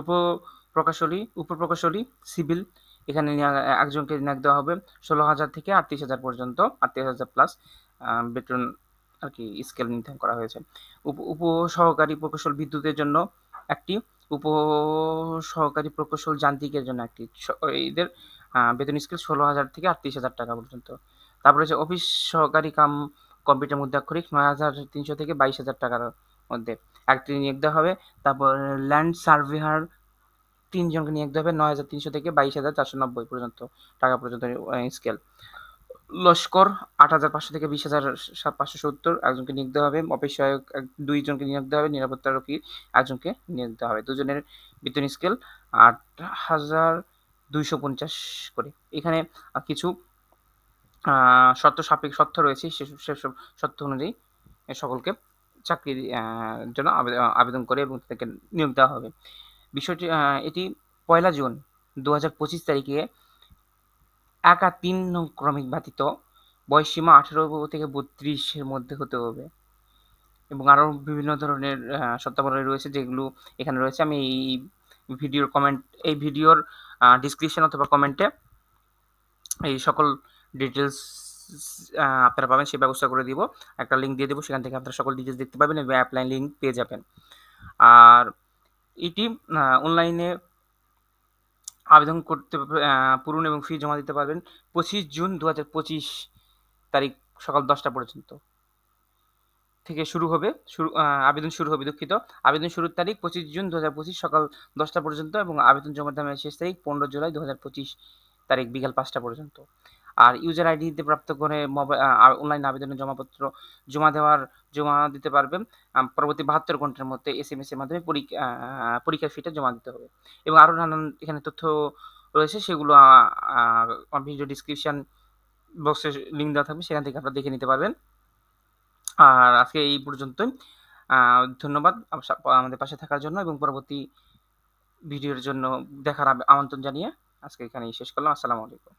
উপ প্রকৌশলী উপপ্রকৌশলী, সিভিল, এখানে একজনকে নিয়োগ দেওয়া হবে ষোলো হাজার থেকে আটত্রিশ হাজার পর্যন্ত আটত্রিশ হাজার প্লাস বেতন আর কি স্কেল নির্ধারণ করা হয়েছে। উপ উপ সহকারী প্রকৌশল বিদ্যুতের জন্য একটি উপ সহকারী প্রকৌশল যান্ত্রিকের জন্য একটি। এদের বেতন স্কেল ষোলো হাজার থেকে আটত্রিশ হাজার টাকা পর্যন্ত। তারপরে হচ্ছে অফিস সহকারী কাম কম্পিউটার মুদ্রাক্ষরিক নয় হাজার তিনশো থেকে বাইশ হাজার টাকার মধ্যে একটি নিয়োগ হবে তারপর ল্যান্ড সার্ভেয়ার তিনজনকে নিয়োগ হবে নয় হাজার তিনশো থেকে বাইশ হাজার চারশো নব্বই পর্যন্ত টাকা পর্যন্ত স্কেল লস্কর আট হাজার পাঁচশো থেকে বিশ হাজার সাত পাঁচশো সত্তর একজনকে নিয়োগ দেওয়া হবে অফিস সহায়ক দুইজনকে নিয়োগ দেওয়া হবে নিরাপত্তারক্ষী একজনকে নিয়োগ দেওয়া হবে দুজনের বেতন স্কেল আট হাজার দুইশো পঞ্চাশ করে এখানে কিছু শর্ত সাপেক্ষ শর্ত রয়েছে সেসব শর্ত অনুযায়ী সকলকে চাকরির জন্য আবেদন করে এবং তাদেরকে নিয়োগ দেওয়া হবে। বিষয়টি এটি পয়লা জুন দু হাজার পঁচিশ তারিখে একা তিন ক্রমিক ব্যতীত বয়সসীমা আঠেরো থেকে বত্রিশের মধ্যে হতে হবে। এবং আরও বিভিন্ন ধরনের শর্তাবলী রয়েছে যেগুলো এখানে রয়েছে। আমি এই ভিডিওর কমেন্ট এই ভিডিওর ডিসক্রিপশন অথবা কমেন্টে এই সকল ডিটেলস আপনারা পাবেন, সেই ব্যবস্থা করে দিব। একটা লিঙ্ক দিয়ে দেবো, সেখান থেকে আপনারা সকল ডিটেলস দেখতে পাবেন, এবং অ্যাপ্লাই লিঙ্ক পেয়ে যাবেন। আর এটি অনলাইনে আবেদন করতে পূরণ এবং ফি জমা দিতে পারবেন পঁচিশ জুন দু হাজার পঁচিশ তারিখ সকাল দশটা পর্যন্ত। থেকে শুরু হবে, শুরু আবেদন শুরু হবে, দুঃখিত। আবেদন শুরুর তারিখ পঁচিশ জুন দু হাজার পঁচিশ সকাল দশটা পর্যন্ত এবং আবেদন জমা দেওয়ার শেষ তারিখ পনেরো জুলাই দু হাজার পঁচিশ তারিখ বিকাল পাঁচটা পর্যন্ত। আর ইউজার আইডি দিতে প্রাপ্ত করে মোবাইল অনলাইন আবেদনের জমাপত্র জমা দেওয়ার, জমা দিতে পারবেন পরবর্তী বাহাত্তর ঘণ্টার মধ্যে এস এম এস এর মাধ্যমে পরীক্ষার ফিটা জমা দিতে হবে। এবং আরও নানান এখানে তথ্য রয়েছে, সেগুলো ভিডিও ডিসক্রিপশান বক্সে লিঙ্ক দেওয়া থাকবে, সেখান থেকে আপনারা দেখে নিতে পারবেন। আর আজকে এই পর্যন্তই। ধন্যবাদ আমাদের পাশে থাকার জন্য এবং পরবর্তী ভিডিওর জন্য দেখার আমন্ত্রণ জানিয়ে আজকে এখানেই শেষ করলাম। আসসালামু আলাইকুম।